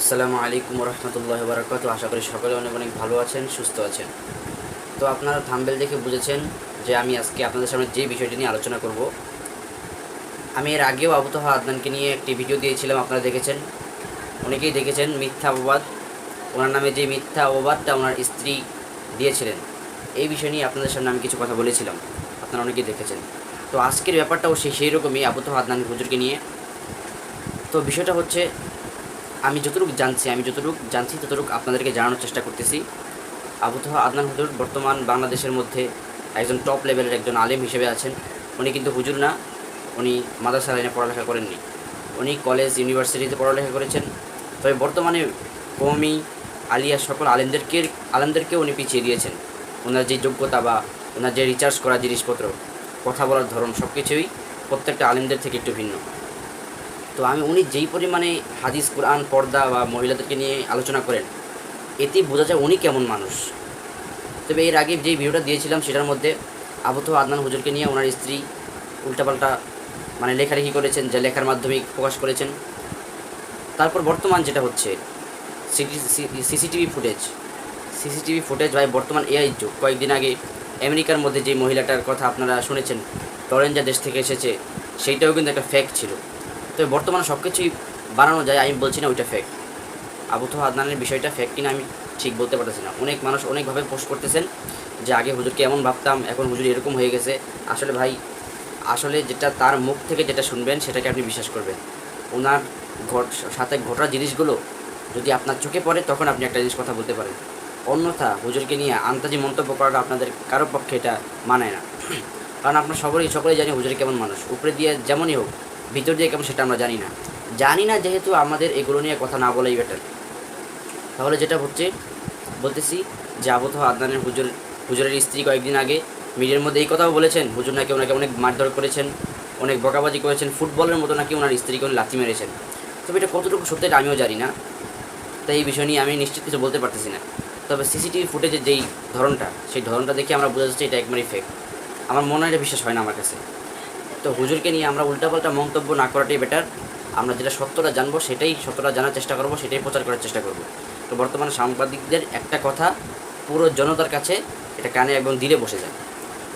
আসসালামু আলাইকুম রহমতুল্লাহ বারকাত আশা করি সকলে অনেক অনেক ভালো আছেন, সুস্থ আছেন। তো আপনারা থাম্বেল দেখে বুঝেছেন যে আমি আজকে আপনাদের সামনে যে বিষয়টি নিয়ে আলোচনা করব। আমি এর আগেও আবুতহা আদনানকে নিয়ে একটি ভিডিও দিয়েছিলাম, আপনারা দেখেছেন। অনেকেই দেখেছেন মিথ্যা অপবাদ। ওনার নামে যে মিথ্যা অপবাদটা ওনার স্ত্রী দিয়েছিলেন, এই বিষয় নিয়ে আপনাদের সামনে আমি কিছু কথা বলেছিলাম। আপনারা অনেকেই দেখেছেন। তো আজকের ব্যাপারটাও সেই সেই রকমই আবুতহা আদনান হুজুরকে নিয়ে। তো বিষয়টা হচ্ছে আমি যতটুকু জানছি, আমি যতটুকু জানছি, ততটুকু আপনাদেরকে জানানোর চেষ্টা করতেছি। আবুতহ আদনান হুজুর বর্তমান বাংলাদেশের মধ্যে একজন টপ লেভেলের একজন আলেম হিসেবে আছেন। উনি কিন্তু হুজুর না, উনি মাদ্রাসা লাইনে পড়ালেখা করেননি। উনি কলেজ ইউনিভার্সিটিতে পড়ালেখা করেছেন। তবে বর্তমানে কৌমি আলিয়া সকল আলেমদেরকে আলেমদেরকে উনি পিছিয়ে দিয়েছেন। ওনার যে যোগ্যতা বা ওনার যে রিচার্জ করা জিনিসপত্র, কথা বলার ধরন সব কিছুই প্রত্যেকটা আলেমদের থেকে একটু ভিন্ন। তো আমি, উনি যেই পরিমাণে হাদিস, কোরআন, পর্দা বা মহিলাদেরকে নিয়ে আলোচনা করেন, এতে বোঝা যায় উনি কেমন মানুষ। তবে এর আগে যে ভিডিওটা দিয়েছিলাম, সেটার মধ্যে আবুত আদনান হুজুরকে নিয়ে ওনার স্ত্রী উল্টাপাল্টা মানে লেখালেখি করেছেন, যে লেখার মাধ্যমে প্রকাশ করেছেন। তারপর বর্তমান যেটা হচ্ছে সিসিটিভি ফুটেজ। সিসিটিভি ফুটেজ, ভাই, বর্তমান এআই যুগ। কয়েকদিন আগে আমেরিকার মধ্যে যে মহিলাটার কথা আপনারা শুনেছেন, টরেঞ্জা দেশ থেকে এসেছে, সেইটাও কিন্তু একটা ফ্যাক্ট ছিল। তবে বর্তমানে সব কিছুই বানানো যায়, আমি বলছি না ওইটা ফেক আবু তো আদনানের বিষয়টা ফেক কিনা আমি ঠিক বলতে পারতেছি না। অনেক মানুষ অনেকভাবে পোস্ট করতেছেন যে আগে হুজুরকে এমন ভাবতাম, এখন হুজুর এরকম হয়ে গেছে। আসলে ভাই, আসলে যেটা তার মুখ থেকে যেটা শুনবেন, সেটাকে আপনি বিশ্বাস করবেন। ওনার ঘট, সাথে ঘটা জিনিসগুলো যদি আপনার চোখে পড়ে, তখন আপনি একটা জিনিস কথা বলতে পারেন। অন্যথা হুজুরকে নিয়ে আন্তাজি মন্তব্য করাটা আপনাদের কারও পক্ষে এটা মানায় না। কারণ আপনার সকলেই সকলেই জানি হুজুর কেমন মানুষ। উপরে দিয়ে যেমনই হোক ভিতর দিয়ে কেমন সেটা আমরা জানি না। জানি না যেহেতু আমাদের এগুলো নিয়ে কথা না বলাই বেটার তাহলে যেটা হচ্ছে, বলতেছি যে আবুত আদনানের হুজুর হুজুরের স্ত্রী কয়েকদিন আগে মিডিয়ার মধ্যে এই কথাও বলেছেন, হুজুর নাকি ওনাকে অনেক মারধর করেছেন, অনেক বকাবাজি করেছেন, ফুটবলের মতো নাকি ওনার স্ত্রীকে উনি লাথি মেরেছেন। তবে এটা কতটুকু সত্যি এটা আমিও জানি না। তাই এই বিষয় নিয়ে আমি নিশ্চিত কিছু বলতে পারতেছি না। তবে সিসিটিভি ফুটেজের যেই ধরনটা, সেই ধরনটা দেখে আমরা বোঝা যাচ্ছে এটা একবারই ফেক আমার মনে হয় এটা বিশ্বাস হয় না আমার কাছে। তো হুজুরকে নিয়ে আমরা উল্টাপাল্টা মন্তব্য না করাটাই বেটার আমরা যেটা সত্যটা জানব, সেটাই সত্যটা জানার চেষ্টা করব, সেটাই প্রচার করার চেষ্টা করব। তো বর্তমানে সাংবাদিকদের একটা কথা পুরো জনতার কাছে এটা কানে এবং দিলে বসে যায়।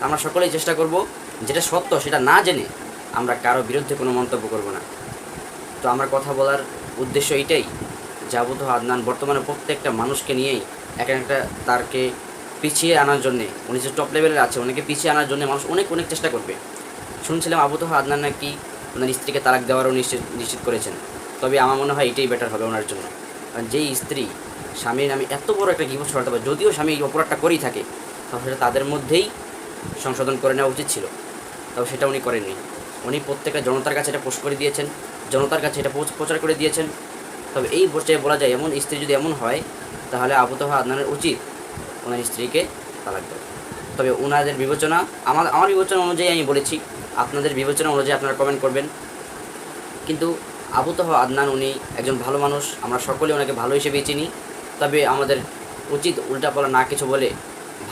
আমরা সকলেই চেষ্টা করব, যেটা সত্য সেটা না জেনে আমরা কারও বিরুদ্ধে কোনো মন্তব্য করব না। তো আমার কথা বলার উদ্দেশ্য এইটাই যাবত আদনান বর্তমানে প্রত্যেকটা মানুষকে নিয়েই এক একটা তারকে পিছিয়ে আনার জন্যে, উনি যে টপ লেভেলের আছে ওনাকে পিছিয়ে আনার জন্য মানুষ অনেক অনেক চেষ্টা করবে। শুনছিলাম আবুতহ আদনান নাকি ওনার স্ত্রীকে তালাক দেওয়ারও নিশ্চিত নিশ্চিত করেছেন। তবে আমার মনে হয় এটাই বেটার হবে ওনার জন্য। কারণ যেই স্ত্রী, স্বামীর নামে এত বড় একটা গিবত ছড়াতে পারে, যদিও স্বামী এই অপরাধটা করেই থাকে তাহলে তাদের মধ্যেই সংশোধন করে নেওয়া উচিত ছিল। তবে সেটা উনি করেননি। উনি প্রত্যেকটা জনতার কাছে এটা পোস্ট করে দিয়েছেন, জনতার কাছে এটা প্রচার করে দিয়েছেন। তবে এই পর্যায়ে বলা যায়, এমন স্ত্রী যদি এমন হয়, তাহলে আবুতহ আদনানের উচিত ওনার স্ত্রীকে তালাক দেওয়া। তবে ওনাদের বিবেচনা, আমার আমার বিবেচনা অনুযায়ী আমি বলেছি আপনাদের বিবেচনা অনুযায়ী আপনারা কমেন্ট করবেন। কিন্তু আবুতহ আদনান উনি একজন ভালো মানুষ, আমরা সকলে ওনাকে ভালো হিসেবেই চিনি। তবে আমাদের উচিত উল্টাপালা না কিছু বলে,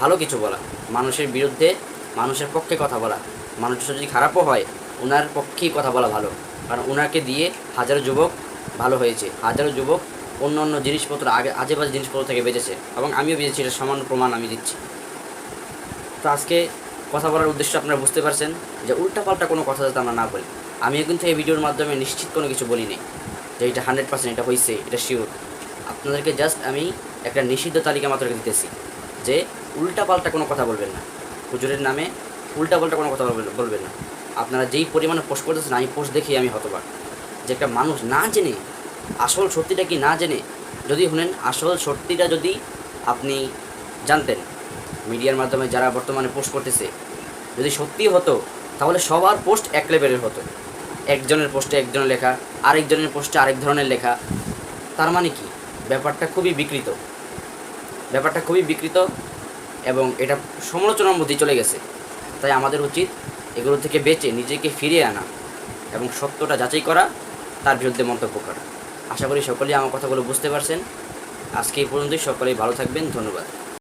ভালো কিছু বলা। মানুষের বিরুদ্ধে মানুষের পক্ষে কথা বলা। মানুষের যদি খারাপও হয় ওনার পক্ষেই কথা বলা ভালো। কারণ ওনাকে দিয়ে হাজারো যুবক ভালো হয়েছে। হাজারো যুবক অন্য অন্য জিনিসপত্র আগে আজে বাজে জিনিসপত্র থেকে বেঁচেছে। এবং আমিও বেঁচেছি, এটা সমান প্রমাণ আমি দিচ্ছি। তো আজকে কথা বলার উদ্দেশ্য আপনারা বুঝতে পারছেন যে উল্টাপাল্টা কোনো কথা যাতে আমরা না বলি। আমিও কিন্তু এই ভিডিওর মাধ্যমে নিশ্চিত কোনো কিছু বলিনি যে এটা হান্ড্রেড পার্সেন্ট এটা হয়েছে এটা শিওর আপনাদেরকে জাস্ট আমি একটা নিষিদ্ধ তালিকা মাত্র দিতেছি যে উল্টাপাল্টা কোনো কথা বলবেন না। হুজুরের নামে উল্টাপাল্টা কোনো কথা বলবেন না। আপনারা যেই পরিমাণে পোস্ট করতেছেন, আমি পোস্ট দেখেই আমি হতবাক। যে একটা মানুষ না জেনে, আসল সত্যিটা কি না জেনে, যদি শুনেন, আসল সত্যিটা যদি আপনি জানতেন মিডিয়ার মাধ্যমে যারা বর্তমানে পোস্ট করতেছে, যদি সত্যি হতো, তাহলে সবার পোস্ট এক লেভেলের হতো। একজনের পোস্টে একজনের লেখা, আরেকজনের পোস্টে আরেক ধরনের লেখা। তার মানে কি? ব্যাপারটা খুবই বিকৃত। ব্যাপারটা খুবই বিকৃত এবং এটা সমালোচনার মধ্যে চলে গেছে। তাই আমাদের উচিত এগুলো থেকে বেঁচে নিজেকে ফিরিয়ে আনা এবং সত্যটা যাচাই করা, তার বিরুদ্ধে মন্তব্য করা। আশা করি সকলেই আমার কথাগুলো বুঝতে পারছেন। আজকে এই পর্যন্তই। সকলেই ভালো থাকবেন। ধন্যবাদ।